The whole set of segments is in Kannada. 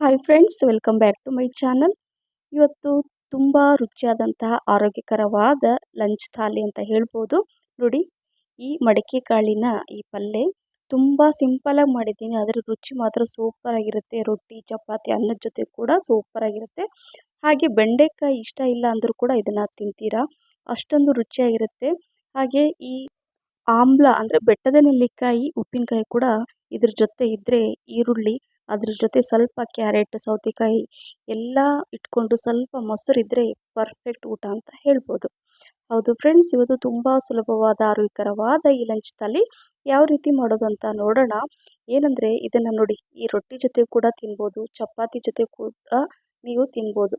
Hi friends welcome back to my channel ಇವತ್ತು ತುಂಬ ರುಚಿಯಾದಂತಹ ಆರೋಗ್ಯಕರವಾದ ಲಂಚ್ ಥಾಲಿ ಅಂತ ಹೇಳ್ಬೋದು. ನೋಡಿ, ಈ ಮಡಿಕೆ ಕಾಳಿನ ಈ ಪಲ್ಯ ತುಂಬ ಸಿಂಪಲಾಗಿ ಮಾಡಿದ್ದೀನಿ. ಅದರ ರುಚಿ ಮಾತ್ರ ಸೂಪರ್ ಆಗಿರುತ್ತೆ. ರೊಟ್ಟಿ, ಚಪಾತಿ, ಅನ್ನದ ಜೊತೆ ಕೂಡ ಸೂಪರ್ ಆಗಿರುತ್ತೆ. ಹಾಗೆ ಬೆಂಡೆಕಾಯಿ ಇಷ್ಟ ಇಲ್ಲ ಅಂದರೂ ಕೂಡ ಇದನ್ನು ತಿಂತೀರಾ? ಅಷ್ಟೊಂದು ರುಚಿಯಾಗಿರುತ್ತೆ. ಹಾಗೆ ಈ ಆಮ್ಲ ಅಂದರೆ ಬೆಟ್ಟದ ನೆಲ್ಲಿಕಾಯಿ, ಉಪ್ಪಿನಕಾಯಿ ಕೂಡ ಇದ್ರ ಜೊತೆ ಇದ್ದರೆ ಈರುಳ್ಳಿ ಅದ್ರ ಜೊತೆ ಸ್ವಲ್ಪ ಕ್ಯಾರೆಟ್, ಸೌತೆಕಾಯಿ ಎಲ್ಲ ಇಟ್ಕೊಂಡು ಸ್ವಲ್ಪ ಮೊಸರಿದ್ದರೆ ಪರ್ಫೆಕ್ಟ್ ಊಟ ಅಂತ ಹೇಳ್ಬೋದು. ಹೌದು ಫ್ರೆಂಡ್ಸ್ ಇವತ್ತು ತುಂಬ ಸುಲಭವಾದ, ಆರೋಗ್ಯಕರವಾದ ಈ ಲಂಚ್ ಯಾವ ರೀತಿ ಮಾಡೋದು ಅಂತ ನೋಡೋಣ. ಏನಂದರೆ ಇದನ್ನು ನೋಡಿ, ಈ ರೊಟ್ಟಿ ಜೊತೆ ಕೂಡ ತಿನ್ಬೋದು, ಚಪಾತಿ ಜೊತೆ ಕೂಡ ನೀವು ತಿನ್ಬೋದು.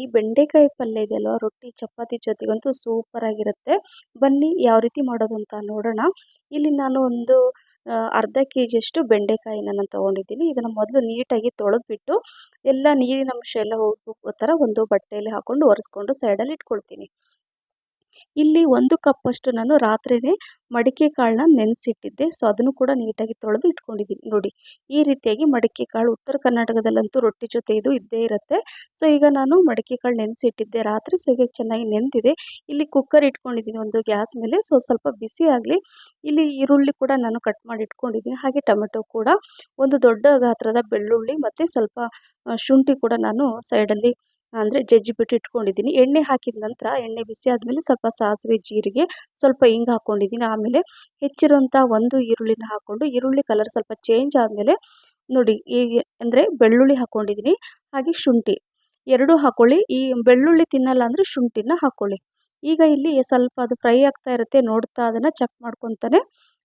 ಈ ಬೆಂಡೆಕಾಯಿ ಪಲ್ಯ ಇದೆಯಲ್ವ, ರೊಟ್ಟಿ, ಚಪಾತಿ ಜೊತೆಗಂತೂ ಸೂಪರ್ ಆಗಿರುತ್ತೆ. ಬನ್ನಿ ಯಾವ ರೀತಿ ಮಾಡೋದು ಅಂತ ನೋಡೋಣ. ಇಲ್ಲಿ ನಾನು ಒಂದು ಅರ್ಧ ಕೆ ಜಿಯಷ್ಟು ಬೆಂಡೆಕಾಯಿನ ನಾನು ತೊಗೊಂಡಿದ್ದೀನಿ. ಇದನ್ನು ಮೊದಲು ನೀಟಾಗಿ ತೊಳೆದ್ಬಿಟ್ಟು ಎಲ್ಲ ನೀರಿನ ಅಂಶ ಎಲ್ಲ ಹೋಗೋ ಥರ ಒಂದು ಬಟ್ಟೆಯಲ್ಲಿ ಹಾಕ್ಕೊಂಡು ಒರೆಸ್ಕೊಂಡು ಸೈಡಲ್ಲಿ ಇಟ್ಕೊಳ್ತೀನಿ. ಇಲ್ಲಿ ಒಂದು ಕಪ್ಪಷ್ಟು ನಾನು ರಾತ್ರಿಯೇ ಮಡಿಕೆ ಕಾಳನ್ನ ನೆನೆಸಿಟ್ಟಿದ್ದೆ. ಸೊ ಅದನ್ನು ಕೂಡ ನೀಟಾಗಿ ತೊಳೆದು ಇಟ್ಕೊಂಡಿದ್ದೀನಿ. ನೋಡಿ, ಈ ರೀತಿಯಾಗಿ ಮಡಿಕೆ ಕಾಳು ಉತ್ತರ ಕರ್ನಾಟಕದಲ್ಲಂತೂ ರೊಟ್ಟಿ ಜೊತೆ ಇದು ಇದ್ದೇ ಇರುತ್ತೆ. ಸೊ ಈಗ ನಾನು ಮಡಿಕೆ ಕಾಳು ನೆನೆಸಿಟ್ಟಿದ್ದೆ ರಾತ್ರಿ. ಸೊ ಈಗ ಚೆನ್ನಾಗಿ ನೆನೆದಿದೆ ಇಲ್ಲಿ ಕುಕ್ಕರ್ ಇಟ್ಕೊಂಡಿದ್ದೀನಿ ಒಂದು ಗ್ಯಾಸ್ ಮೇಲೆ. ಸೊ ಸ್ವಲ್ಪ ಬಿಸಿ ಆಗಲಿ, ಇಲ್ಲಿ ಈರುಳ್ಳಿ ಕೂಡ ನಾನು ಕಟ್ ಮಾಡಿ ಇಟ್ಕೊಂಡಿದ್ದೀನಿ. ಹಾಗೆ ಟೊಮೆಟೊ ಕೂಡ. ಒಂದು ದೊಡ್ಡ ಗಾತ್ರದ ಬೆಳ್ಳುಳ್ಳಿ ಮತ್ತು ಸ್ವಲ್ಪ ಶುಂಠಿ ಕೂಡ ನಾನು ಸೈಡಲ್ಲಿ ಅಂದರೆ ಜಜ್ಜಿಬಿಟ್ಟು ಇಟ್ಕೊಂಡಿದ್ದೀನಿ. ಎಣ್ಣೆ ಹಾಕಿದ ನಂತರ ಎಣ್ಣೆ ಬಿಸಿ ಆದಮೇಲೆ ಸ್ವಲ್ಪ ಸಾಸಿವೆ ಜೀರಿಗೆ, ಸ್ವಲ್ಪ ಹಿಂಗೆ ಹಾಕ್ಕೊಂಡಿದ್ದೀನಿ ಆಮೇಲೆ ಹೆಚ್ಚಿರುವಂಥ ಒಂದು ಈರುಳ್ಳಿನ ಹಾಕ್ಕೊಂಡು ಈರುಳ್ಳಿ ಕಲರ್ ಸ್ವಲ್ಪ ಚೇಂಜ್ ಆದಮೇಲೆ ನೋಡಿ ಈಗ ಅಂದರೆ ಬೆಳ್ಳುಳ್ಳಿ ಹಾಕ್ಕೊಂಡಿದ್ದೀನಿ ಹಾಗೆ ಶುಂಠಿ. ಎರಡೂ ಹಾಕ್ಕೊಳ್ಳಿ ಈ ಬೆಳ್ಳುಳ್ಳಿ ತಿನ್ನಲ್ಲ ಅಂದರೆ ಶುಂಠಿನ ಹಾಕ್ಕೊಳ್ಳಿ ಈಗ ಇಲ್ಲಿ ಸ್ವಲ್ಪ ಅದು ಫ್ರೈ ಆಗ್ತಾ ಇರುತ್ತೆ, ನೋಡ್ತಾ ಅದನ್ನು ಚೆಕ್ ಮಾಡ್ಕೊತಾನೆ.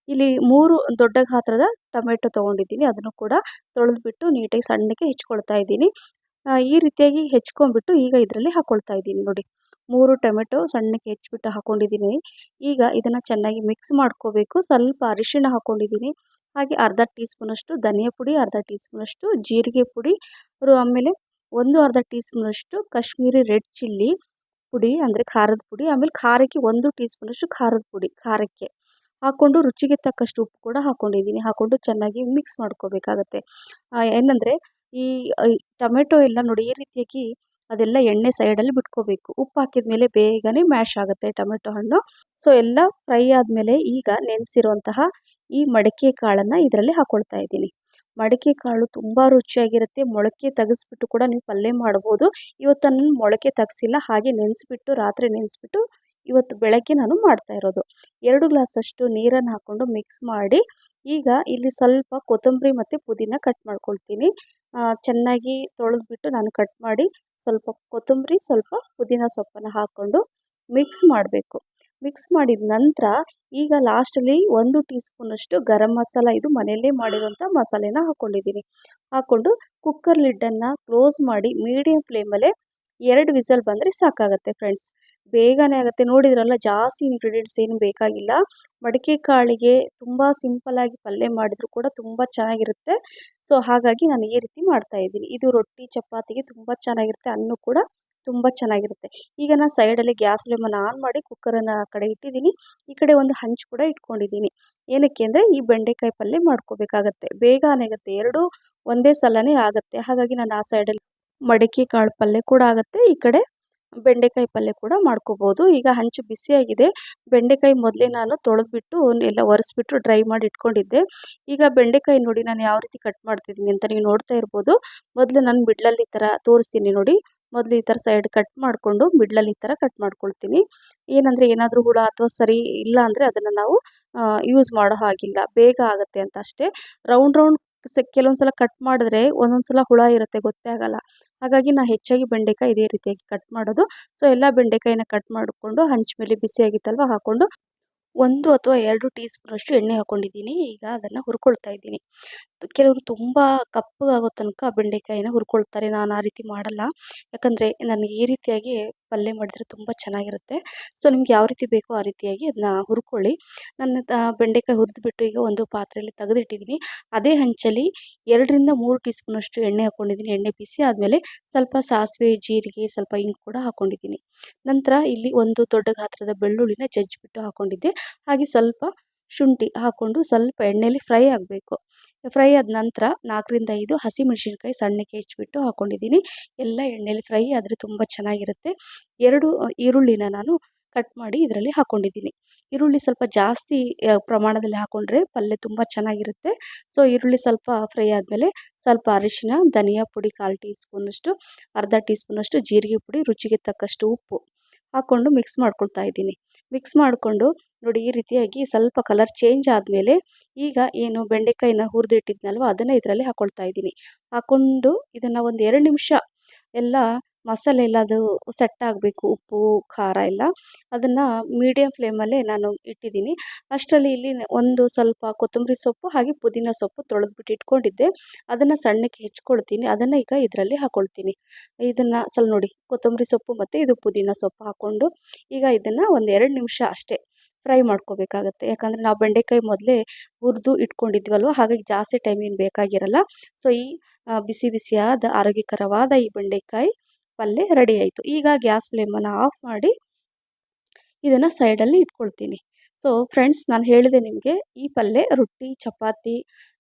ಇಲ್ಲಿ ಮೂರು ದೊಡ್ಡ ಗಾತ್ರದ ಟೊಮೆಟೊ ತೊಗೊಂಡಿದ್ದೀನಿ. ಅದನ್ನು ಕೂಡ ತೊಳೆದ್ಬಿಟ್ಟು ನೀಟಾಗಿ ಸಣ್ಣಕ್ಕೆ ಹೆಚ್ಕೊಳ್ತಾ ಇದ್ದೀನಿ. ಈ ರೀತಿಯಾಗಿ ಹೆಚ್ಕೊಂಡ್ಬಿಟ್ಟು ಈಗ ಇದರಲ್ಲಿ ಹಾಕ್ಕೊಳ್ತಾ ಇದ್ದೀನಿ ನೋಡಿ. ಮೂರು ಟೊಮೆಟೊ ಸಣ್ಣಕ್ಕೆ ಹೆಚ್ಚಿಬಿಟ್ಟು ಹಾಕ್ಕೊಂಡಿದ್ದೀನಿ ಈಗ ಇದನ್ನು ಚೆನ್ನಾಗಿ ಮಿಕ್ಸ್ ಮಾಡ್ಕೋಬೇಕು. ಸ್ವಲ್ಪ ಅರಿಶಿಣ ಹಾಕ್ಕೊಂಡಿದ್ದೀನಿ ಹಾಗೆ ಅರ್ಧ ಟೀ ಸ್ಪೂನಷ್ಟು ಧನಿಯಾ ಪುಡಿ, ಅರ್ಧ ಟೀ ಸ್ಪೂನಷ್ಟು ಜೀರಿಗೆ ಪುಡಿ ಆಮೇಲೆ ಒಂದು ಅರ್ಧ ಟೀ ಸ್ಪೂನಷ್ಟು ಕಾಶ್ಮೀರಿ ರೆಡ್ ಚಿಲ್ಲಿ ಪುಡಿ, ಅಂದರೆ ಖಾರದ ಪುಡಿ, ಆಮೇಲೆ ಖಾರಕ್ಕೆ ಒಂದು ಟೀ ಸ್ಪೂನಷ್ಟು ಖಾರದ ಪುಡಿ, ಖಾರಕ್ಕೆ. ಹಾಕ್ಕೊಂಡು ರುಚಿಗೆ ತಕ್ಕಷ್ಟು ಉಪ್ಪು ಕೂಡ ಹಾಕ್ಕೊಂಡಿದ್ದೀನಿ ಹಾಕ್ಕೊಂಡು ಚೆನ್ನಾಗಿ ಮಿಕ್ಸ್ ಮಾಡ್ಕೋಬೇಕಾಗತ್ತೆ. ಏನಂದರೆ ಈ ಟೊಮೆಟೊ ಎಲ್ಲ ನೋಡಿ ಈ ರೀತಿಯಾಗಿ ಅದೆಲ್ಲ ಎಣ್ಣೆ ಸೈಡಲ್ಲಿ ಬಿಟ್ಕೋಬೇಕು. ಉಪ್ಪು ಹಾಕಿದ ಮೇಲೆ ಬೇಗನೆ ಮ್ಯಾಶ್ ಆಗುತ್ತೆ ಟೊಮೆಟೊ ಹಣ್ಣು. ಸೊ ಎಲ್ಲ ಫ್ರೈ ಆದಮೇಲೆ ಈಗ ನೆನೆಸಿರುವಂತಹ ಈ ಮಡಕೆ ಕಾಳನ್ನು ಇದರಲ್ಲಿ ಹಾಕ್ಕೊಳ್ತಾ ಇದ್ದೀನಿ. ಮಡಿಕೆ ಕಾಳು ತುಂಬ ರುಚಿಯಾಗಿರುತ್ತೆ. ಮೊಳಕೆ ತೆಗೆಸ್ಬಿಟ್ಟು ಕೂಡ ನೀವು ಪಲ್ಯ ಮಾಡ್ಬೋದು. ಇವತ್ತು ನಾನು ಮೊಳಕೆ ತೆಗ್ಸಿಲ್ಲ, ಹಾಗೆ ನೆನೆಸ್ಬಿಟ್ಟು, ರಾತ್ರಿ ನೆನೆಸ್ಬಿಟ್ಟು ಇವತ್ತು ಬೆಳಗ್ಗೆ ನಾನು ಮಾಡ್ತಾ ಇರೋದು. ಎರಡು ಗ್ಲಾಸಷ್ಟು ನೀರನ್ನು ಹಾಕ್ಕೊಂಡು ಮಿಕ್ಸ್ ಮಾಡಿ, ಈಗ ಇಲ್ಲಿ ಸ್ವಲ್ಪ ಕೊತ್ತಂಬರಿ ಮತ್ತು ಪುದೀನ ಕಟ್ ಮಾಡ್ಕೊಳ್ತೀನಿ. ಚೆನ್ನಾಗಿ ತೊಳೆದ್ಬಿಟ್ಟು ನಾನು ಕಟ್ ಮಾಡಿ ಸ್ವಲ್ಪ ಕೊತ್ತಂಬರಿ, ಸ್ವಲ್ಪ ಪುದೀನ ಸೊಪ್ಪನ್ನು ಹಾಕ್ಕೊಂಡು ಮಿಕ್ಸ್ ಮಾಡಬೇಕು. ಮಿಕ್ಸ್ ಮಾಡಿದ ನಂತರ ಈಗ ಲಾಸ್ಟಲ್ಲಿ ಒಂದು ಟೀ ಸ್ಪೂನಷ್ಟು ಗರಂ ಮಸಾಲ, ಇದು ಮನೆಯಲ್ಲೇ ಮಾಡಿರೋಂಥ ಮಸಾಲೆನ ಹಾಕ್ಕೊಂಡಿದ್ದೀನಿ ಹಾಕ್ಕೊಂಡು ಕುಕ್ಕರ್ ಲಿಡ್ಡನ್ನು ಕ್ಲೋಸ್ ಮಾಡಿ ಮೀಡಿಯಂ ಫ್ಲೇಮಲ್ಲೇ ಎರಡು ವಿಸಲ್ ಬಂದರೆ ಸಾಕಾಗುತ್ತೆ ಫ್ರೆಂಡ್ಸ್ ಬೇಗನೆ ಆಗುತ್ತೆ. ನೋಡಿದ್ರಲ್ಲ, ಜಾಸ್ತಿ ಇಂಗ್ರೀಡಿಯೆಂಟ್ಸ್ ಏನು ಬೇಕಾಗಿಲ್ಲ. ಮಡಿಕೆ ಕಾಳಿಗೆ ತುಂಬ ಸಿಂಪಲ್ಲಾಗಿ ಪಲ್ಯ ಮಾಡಿದ್ರು ಕೂಡ ತುಂಬ ಚೆನ್ನಾಗಿರುತ್ತೆ. ಸೊ ಹಾಗಾಗಿ ನಾನು ಈ ರೀತಿ ಮಾಡ್ತಾ ಇದ್ದೀನಿ. ಇದು ರೊಟ್ಟಿ, ಚಪಾತಿಗೆ ತುಂಬ ಚೆನ್ನಾಗಿರುತ್ತೆ. ಅನ್ನು ಕೂಡ ತುಂಬ ಚೆನ್ನಾಗಿರುತ್ತೆ. ಈಗ ನಾನು ಸೈಡಲ್ಲಿ ಗ್ಯಾಸ್ ಫ್ಲೇಮನ್ನು ಆನ್ ಮಾಡಿ ಕುಕ್ಕರನ್ನು ಆ ಕಡೆ ಇಟ್ಟಿದ್ದೀನಿ. ಈ ಕಡೆ ಒಂದು ಹಂಚು ಕೂಡ ಇಟ್ಕೊಂಡಿದ್ದೀನಿ. ಏನಕ್ಕೆ ಅಂದರೆ ಈ ಬೆಂಡೆಕಾಯಿ ಪಲ್ಯ ಮಾಡ್ಕೋಬೇಕಾಗತ್ತೆ. ಬೇಗ ಆಗುತ್ತೆ. ಎರಡು ಒಂದೇ ಸಲನೇ ಆಗುತ್ತೆ. ಹಾಗಾಗಿ ನಾನು ಆ ಸೈಡಲ್ಲಿ ಮಡಿಕೆ ಕಾಳು ಪಲ್ಯ ಕೂಡ ಆಗುತ್ತೆ. ಈ ಕಡೆ ಬೆಂಡೆಕಾಯಿ ಪಲ್ಯ ಕೂಡ ಮಾಡ್ಕೋಬೋದು. ಈಗ ಹಂಚು ಬಿಸಿಯಾಗಿದೆ ಬೆಂಡೆಕಾಯಿ ಮೊದಲೇ ನಾನು ತೊಳೆದ್ಬಿಟ್ಟು ಎಲ್ಲ ಒರೆಸ್ಬಿಟ್ಟು ಡ್ರೈ ಮಾಡಿ ಇಟ್ಕೊಂಡಿದ್ದೆ. ಈಗ ಬೆಂಡೆಕಾಯಿ ನೋಡಿ ನಾನು ಯಾವ ರೀತಿ ಕಟ್ ಮಾಡ್ತಿದ್ದೀನಿ ಅಂತ ನೀವು ನೋಡ್ತಾ ಇರ್ಬೋದು. ಮೊದಲು ನಾನು ಮಿಡ್ಲಲ್ಲಿ ಈ ಥರ ತೋರಿಸ್ತೀನಿ ನೋಡಿ. ಮೊದಲು ಈ ಥರ ಸೈಡ್ ಕಟ್ ಮಾಡಿಕೊಂಡು ಮಿಡ್ಲಲ್ಲಿ ಈ ಥರ ಕಟ್ ಮಾಡ್ಕೊಳ್ತೀನಿ. ಏನಂದರೆ ಏನಾದರೂ ಹುಳ ಅಥವಾ ಸರಿ ಇಲ್ಲ ಅಂದರೆ ಅದನ್ನು ನಾವು ಯೂಸ್ ಮಾಡೋ ಹಾಗಿಲ್ಲ. ಬೇಗ ಆಗುತ್ತೆ ಅಂತ ಅಷ್ಟೇ. ರೌಂಡ್ ರೌಂಡ್ ಸ ಕೆಲವೊಂದು ಸಲ ಕಟ್ ಮಾಡಿದ್ರೆ ಒಂದೊಂದ್ಸಲ ಹುಳ ಇರುತ್ತೆ, ಗೊತ್ತೇ ಆಗಲ್ಲ. ಹಾಗಾಗಿ ನಾನು ಹೆಚ್ಚಾಗಿ ಬೆಂಡೆಕಾಯಿ ಇದೇ ರೀತಿಯಾಗಿ ಕಟ್ ಮಾಡೋದು. ಸೊ ಎಲ್ಲ ಬೆಂಡೆಕಾಯಿನ ಕಟ್ ಮಾಡಿಕೊಂಡು ಹಂಚ ಮೇಲೆ ಬಿಸಿಯಾಗಿತ್ತಲ್ವ ಹಾಕ್ಕೊಂಡು ಒಂದು ಅಥವಾ ಎರಡು ಟೀ ಸ್ಪೂನಷ್ಟು ಎಣ್ಣೆ ಹಾಕ್ಕೊಂಡಿದ್ದೀನಿ ಈಗ ಅದನ್ನು ಹುರ್ಕೊಳ್ತಾ ಇದ್ದೀನಿ. ಕೆಲವರು ತುಂಬ ಆಗೋ ತನಕ ಬೆಂಡೆಕಾಯಿನ ಹುರ್ಕೊಳ್ತಾರೆ. ನಾನು ಆ ರೀತಿ ಮಾಡಲ್ಲ. ಯಾಕಂದರೆ ನನಗೆ ಈ ರೀತಿಯಾಗಿ ಪಲ್ಯ ಮಾಡಿದರೆ ತುಂಬ ಚೆನ್ನಾಗಿರುತ್ತೆ. ಸೊ, ನಿಮ್ಗೆ ಯಾವ ರೀತಿ ಬೇಕೋ ಆ ರೀತಿಯಾಗಿ ಅದನ್ನ ಹುರ್ಕೊಳ್ಳಿ. ನನ್ನ ಬೆಂಡೆಕಾಯಿ ಹುರಿದ್ಬಿಟ್ಟು ಈಗ ಒಂದು ಪಾತ್ರೆಯಲ್ಲಿ ತೆಗೆದಿಟ್ಟಿದ್ದೀನಿ ಅದೇ ಹಂಚಲ್ಲಿ ಎರಡರಿಂದ ಮೂರು ಟೀ ಸ್ಪೂನಷ್ಟು ಎಣ್ಣೆ ಹಾಕ್ಕೊಂಡಿದ್ದೀನಿ ಎಣ್ಣೆ ಬಿಸಿ ಆದಮೇಲೆ ಸ್ವಲ್ಪ ಸಾಸಿವೆ, ಜೀರಿಗೆ, ಸ್ವಲ್ಪ ಇಂಗು ಕೂಡ ಹಾಕ್ಕೊಂಡಿದ್ದೀನಿ ನಂತರ ಇಲ್ಲಿ ಒಂದು ದೊಡ್ಡ ಗಾತ್ರದ ಬೆಳ್ಳುಳ್ಳಿನ ಜಜ್ಜಿಬಿಟ್ಟು ಹಾಕ್ಕೊಂಡಿದ್ದೆ ಹಾಗೆ ಸ್ವಲ್ಪ ಶುಂಠಿ ಹಾಕ್ಕೊಂಡು ಸ್ವಲ್ಪ ಎಣ್ಣೆಯಲ್ಲಿ ಫ್ರೈ ಆಗಬೇಕು. ಫ್ರೈ ಆದ ನಂತರ ನಾಲ್ಕರಿಂದ ಐದು ಹಸಿಮೆಣಸಿನ್ಕಾಯಿ ಸಣ್ಣಕ್ಕೆ ಹೆಚ್ಚಿಬಿಟ್ಟು ಹಾಕ್ಕೊಂಡಿದ್ದೀನಿ ಎಲ್ಲ ಎಣ್ಣೆಯಲ್ಲಿ ಫ್ರೈ ಆದರೆ ತುಂಬ ಚೆನ್ನಾಗಿರುತ್ತೆ. ಎರಡು ಈರುಳ್ಳಿನ ನಾನು ಕಟ್ ಮಾಡಿ ಇದರಲ್ಲಿ ಹಾಕ್ಕೊಂಡಿದ್ದೀನಿ ಈರುಳ್ಳಿ ಸ್ವಲ್ಪ ಜಾಸ್ತಿ ಪ್ರಮಾಣದಲ್ಲಿ ಹಾಕ್ಕೊಂಡ್ರೆ ಪಲ್ಯ ತುಂಬ ಚೆನ್ನಾಗಿರುತ್ತೆ. ಸೊ, ಈರುಳ್ಳಿ ಸ್ವಲ್ಪ ಫ್ರೈ ಆದಮೇಲೆ ಸ್ವಲ್ಪ ಅರಿಶಿನ, ಧನಿಯಾ ಪುಡಿ ಕಾಲು ಟೀ ಸ್ಪೂನಷ್ಟು ಅರ್ಧ ಟೀ ಸ್ಪೂನಷ್ಟು ಜೀರಿಗೆ ಪುಡಿ, ರುಚಿಗೆ ತಕ್ಕಷ್ಟು ಉಪ್ಪು ಹಾಕ್ಕೊಂಡು ಮಿಕ್ಸ್ ಮಾಡ್ಕೊಳ್ತಾ ಇದ್ದೀನಿ. ಮಿಕ್ಸ್ ಮಾಡಿಕೊಂಡು ನೋಡಿ ಈ ರೀತಿಯಾಗಿ ಸ್ವಲ್ಪ ಕಲರ್ ಚೇಂಜ್ ಆದಮೇಲೆ ಈಗ ಏನು ಬೆಂಡೆಕಾಯಿನ ಹುರಿದಿಟ್ಟಿದ್ನಲ್ವ ಅದನ್ನು ಇದರಲ್ಲಿ ಹಾಕ್ಕೊಳ್ತಾ ಇದ್ದೀನಿ. ಹಾಕ್ಕೊಂಡು ಇದನ್ನು ಒಂದು ಎರಡು ನಿಮಿಷ ಎಲ್ಲ ಮಸಾಲೆ ಎಲ್ಲ ಅದು ಸೆಟ್ ಆಗಬೇಕು, ಉಪ್ಪು, ಖಾರ ಎಲ್ಲ. ಅದನ್ನು ಮೀಡಿಯಮ್ ಫ್ಲೇಮಲ್ಲೇ ನಾನು ಇಟ್ಟಿದ್ದೀನಿ. ಅಷ್ಟರಲ್ಲಿ ಇಲ್ಲಿ ಒಂದು ಸ್ವಲ್ಪ ಕೊತ್ತಂಬರಿ ಸೊಪ್ಪು ಹಾಗೆ ಪುದೀನ ಸೊಪ್ಪು ತೊಳೆದ್ಬಿಟ್ಟು ಇಟ್ಕೊಂಡಿದ್ದೆ. ಅದನ್ನು ಸಣ್ಣಕ್ಕೆ ಹೆಚ್ಕೊಳ್ತೀನಿ. ಅದನ್ನು ಈಗ ಇದರಲ್ಲಿ ಹಾಕ್ಕೊಳ್ತೀನಿ ಇದನ್ನು ಸ್ವಲ್ಪ ನೋಡಿ, ಕೊತ್ತಂಬರಿ ಸೊಪ್ಪು ಮತ್ತು ಇದು ಪುದೀನ ಸೊಪ್ಪು ಹಾಕ್ಕೊಂಡು ಈಗ ಇದನ್ನು ಒಂದು ಎರಡು ನಿಮಿಷ ಅಷ್ಟೇ ಫ್ರೈ ಮಾಡ್ಕೋಬೇಕಾಗತ್ತೆ. ಯಾಕಂದರೆ ನಾವು ಬೆಂಡೆಕಾಯಿ ಮೊದಲೇ ಹುರಿದು ಇಟ್ಕೊಂಡಿದ್ವಲ್ವ, ಹಾಗಾಗಿ ಜಾಸ್ತಿ ಟೈಮ್ ಏನು ಬೇಕಾಗಿರಲ್ಲ. ಸೊ ಈ ಬಿಸಿ ಬಿಸಿಯಾದ ಆರೋಗ್ಯಕರವಾದ ಈ ಬೆಂಡೆಕಾಯಿ ಪಲ್ಯ ರೆಡಿ ಆಯಿತು. ಈಗ ಗ್ಯಾಸ್ ಫ್ಲೇಮನ್ನು ಆಫ್ ಮಾಡಿ ಇದನ್ನು ಸೈಡಲ್ಲಿ ಇಟ್ಕೊಳ್ತೀನಿ. ಸೊ ಫ್ರೆಂಡ್ಸ್ ನಾನು ಹೇಳಿದೆ ನಿಮಗೆ ಈ ಪಲ್ಯ ರೊಟ್ಟಿ, ಚಪಾತಿ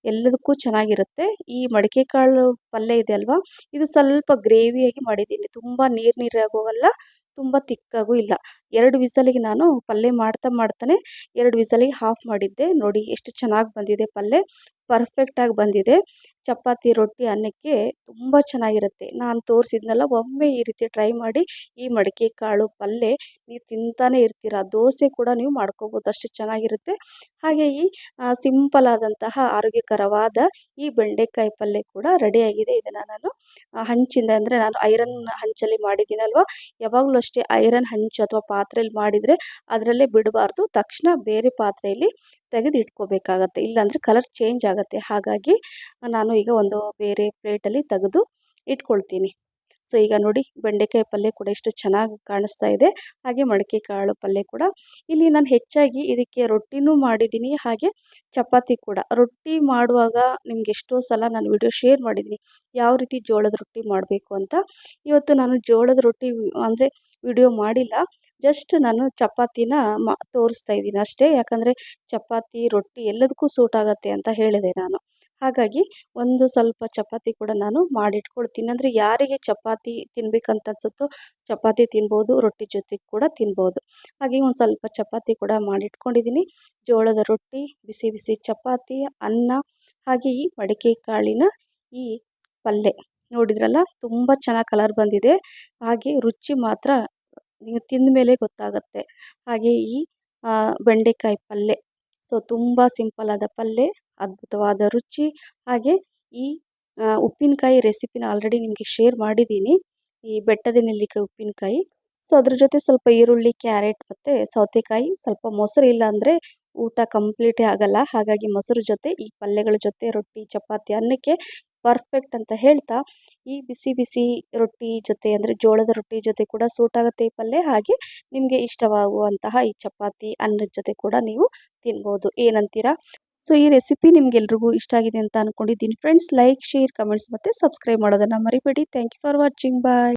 ಎಲ್ಲದಕ್ಕೂ ಚೆನ್ನಾಗಿರುತ್ತೆ. ಈ ಮಡಿಕೆ ಕಾಳು ಪಲ್ಯ ಇದೆ ಅಲ್ವಾ? ಇದು ಸ್ವಲ್ಪ ಗ್ರೇವಿಯಾಗಿ ಮಾಡಿದ್ದೀನಿ. ತುಂಬ ನೀರು ನೀರಾಗೋವಲ್ಲ ತುಂಬ ತಿಕ್ಕಾಗೂ ಇಲ್ಲ. ಎರಡು ವಿಸಲಿಗೆ ನಾನು ಪಲ್ಯ ಮಾಡ್ತಾ ಮಾಡ್ತಾನೆ, ಎರಡು ವಿಸಲಿಗೆ ಹಾಫ್ ಮಾಡಿದ್ದೆ. ನೋಡಿ, ಎಷ್ಟು ಚೆನ್ನಾಗಿ ಬಂದಿದೆ ಪಲ್ಯ ಪರ್ಫೆಕ್ಟಾಗಿ ಬಂದಿದೆ. ಚಪಾತಿ, ರೊಟ್ಟಿ ಅನ್ನಕ್ಕೆ ತುಂಬ ಚೆನ್ನಾಗಿರುತ್ತೆ. ನಾನು ತೋರಿಸಿದ್ನಲ್ಲ, ಒಮ್ಮೆ ಈ ರೀತಿ ಟ್ರೈ ಮಾಡಿ, ಈ ಮಡಿಕೆ ಕಾಳು ಪಲ್ಯ ನೀವು ತಿಂತಾನೆ ಇರ್ತೀರ. ದೋಸೆ ಕೂಡ ನೀವು ಮಾಡ್ಕೋಬೋದು, ಅಷ್ಟು ಚೆನ್ನಾಗಿರುತ್ತೆ. ಹಾಗೆ ಈ ಸಿಂಪಲ್ ಆದಂತಹ ಆರೋಗ್ಯಕರವಾದ ಈ ಬೆಂಡೆಕಾಯಿ ಪಲ್ಯ ಕೂಡ ರೆಡಿಯಾಗಿದೆ ಇದನ್ನು ನಾನು ಹಂಚಿಂದ ಅಂದರೆ ನಾನು ಐರನ್ ಹಂಚಲ್ಲಿ ಮಾಡಿದ್ದೀನಲ್ವ ಯಾವಾಗಲೂ ಅಷ್ಟೇ ಐರನ್ ಹಂಚು ಅಥವಾ ಪಾತ್ರೆಯಲ್ಲಿ ಮಾಡಿದರೆ ಅದರಲ್ಲೇ ಬಿಡಬಾರ್ದು. ತಕ್ಷಣ ಬೇರೆ ಪಾತ್ರೆಯಲ್ಲಿ ತೆಗೆದು ಇಟ್ಕೋಬೇಕಾಗತ್ತೆ ಇಲ್ಲಾಂದರೆ ಕಲರ್ ಚೇಂಜ್ ಆಗುತ್ತೆ. ಹಾಗಾಗಿ ನಾನು ಈಗ ಒಂದು ಬೇರೆ ಪ್ಲೇಟಲ್ಲಿ ತೆಗೆದು ಇಟ್ಕೊಳ್ತೀನಿ. ಸೊ ಈಗ ನೋಡಿ, ಬೆಂಡೆಕಾಯಿ ಪಲ್ಯ ಕೂಡ ಎಷ್ಟು ಚೆನ್ನಾಗಿ ಕಾಣಿಸ್ತಾ ಇದೆ. ಹಾಗೆ ಮಡಿಕೆ ಕಾಳು ಪಲ್ಯ ಕೂಡ. ಇಲ್ಲಿ ನಾನು ಹೆಚ್ಚಾಗಿ ಇದಕ್ಕೆ ರೊಟ್ಟಿನೂ ಮಾಡಿದ್ದೀನಿ, ಹಾಗೆ ಚಪಾತಿ ಕೂಡ. ರೊಟ್ಟಿ ಮಾಡುವಾಗ ನಿಮ್ಗೆ ಎಷ್ಟೋ ಸಲ ನಾನು ವಿಡಿಯೋ ಶೇರ್ ಮಾಡಿದ್ದೀನಿ, ಯಾವ ರೀತಿ ಜೋಳದ ರೊಟ್ಟಿ ಮಾಡಬೇಕು ಅಂತ. ಇವತ್ತು ನಾನು ಜೋಳದ ರೊಟ್ಟಿ ಅಂದರೆ ವಿಡಿಯೋ ಮಾಡಿಲ್ಲ. ಜಸ್ಟ್ ನಾನು ಚಪಾತಿನ ಮ, ತೋರಿಸ್ತಾ ಇದ್ದೀನಿ ಅಷ್ಟೇ. ಯಾಕಂದರೆ ಚಪಾತಿ, ರೊಟ್ಟಿ ಎಲ್ಲದಕ್ಕೂ ಸೂಟ್ ಆಗುತ್ತೆ ಅಂತ ಹೇಳಿದೆ ನಾನು. ಹಾಗಾಗಿ ಒಂದು ಸ್ವಲ್ಪ ಚಪಾತಿ ಕೂಡ ನಾನು ಮಾಡಿಟ್ಕೊಳ್ತೀನಿ ಅಂದರೆ ಯಾರಿಗೆ ಚಪಾತಿ ತಿನ್ಬೇಕಂತ ಅನ್ಸುತ್ತೋ ಚಪಾತಿ ತಿನ್ಬೋದು, ರೊಟ್ಟಿ ಜೊತೆಗೆ ಕೂಡ ತಿನ್ಬೋದು. ಹಾಗೆ ಒಂದು ಸ್ವಲ್ಪ ಚಪಾತಿ ಕೂಡ ಮಾಡಿಟ್ಕೊಂಡಿದ್ದೀನಿ. ಜೋಳದ ರೊಟ್ಟಿ, ಬಿಸಿ ಬಿಸಿ ಚಪಾತಿ, ಅನ್ನ, ಹಾಗೆ ಈ ಮಡಿಕೆ ಕಾಳಿನ ಈ ಪಲ್ಯ ನೋಡಿದ್ರಲ್ಲ, ತುಂಬ ಚೆನ್ನಾಗಿ ಕಲರ್ ಬಂದಿದೆ. ಹಾಗೆ ರುಚಿ ಮಾತ್ರ ನೀವು ತಿಂದ ಮೇಲೆ ಗೊತ್ತಾಗುತ್ತೆ. ಹಾಗೆ ಈ ಬೆಂಡೆಕಾಯಿ ಪಲ್ಯ ಸೊ, ತುಂಬ ಸಿಂಪಲ್ ಆದ ಪಲ್ಯ ಅದ್ಭುತವಾದ ರುಚಿ. ಹಾಗೆ ಈ ಉಪ್ಪಿನಕಾಯಿ ರೆಸಿಪಿನ ಆಲ್ರೆಡಿ ನಿಮಗೆ ಶೇರ್ ಮಾಡಿದ್ದೀನಿ. ಈ ಬೆಟ್ಟದ ನೆಲ್ಲಿಕಾಯಿ ಉಪ್ಪಿನಕಾಯಿ. ಸೊ, ಅದ್ರ ಜೊತೆ ಸ್ವಲ್ಪ ಈರುಳ್ಳಿ, ಕ್ಯಾರೆಟ್ ಮತ್ತು ಸೌತೆಕಾಯಿ ಸ್ವಲ್ಪ ಮೊಸರು ಇಲ್ಲ ಅಂದರೆ ಊಟ ಕಂಪ್ಲೀಟೇ ಆಗಲ್ಲ. ಹಾಗಾಗಿ ಮೊಸರು ಜೊತೆ, ಈ ಪಲ್ಯಗಳ ಜೊತೆ ರೊಟ್ಟಿ, ಚಪಾತಿ, ಅನ್ನಕ್ಕೆ ಪರ್ಫೆಕ್ಟ್ ಅಂತ ಹೇಳ್ತಾ, ಈ ಬಿಸಿ ಬಿಸಿ ರೊಟ್ಟಿ ಜೊತೆ ಅಂದರೆ ಜೋಳದ ರೊಟ್ಟಿ ಜೊತೆ ಕೂಡ ಸೂಟ್ ಆಗುತ್ತೆ ಈ ಪಲ್ಯ. ಹಾಗೆ ನಿಮಗೆ ಇಷ್ಟವಾಗುವಂತಹ ಈ ಚಪಾತಿ, ಅನ್ನದ ಜೊತೆ ಕೂಡ ನೀವು ತಿನ್ಬೋದು. ಏನಂತೀರಾ? ಸೊ ಈ ರೆಸಿಪಿ ನಿಮ್ಗೆಲ್ರಿಗೂ ಇಷ್ಟ ಆಗಿದೆ ಅಂತ ಅಂದ್ಕೊಂಡಿದ್ದೀನಿ ಫ್ರೆಂಡ್ಸ್ ಲೈಕ್ ಶೇರ್ ಕಮೆಂಟ್ಸ್ ಮತ್ತು ಸಬ್ಸ್ಕ್ರೈಬ್ ಮಾಡೋದನ್ನು ಮರಿಬೇಡಿ. Thank you for watching bye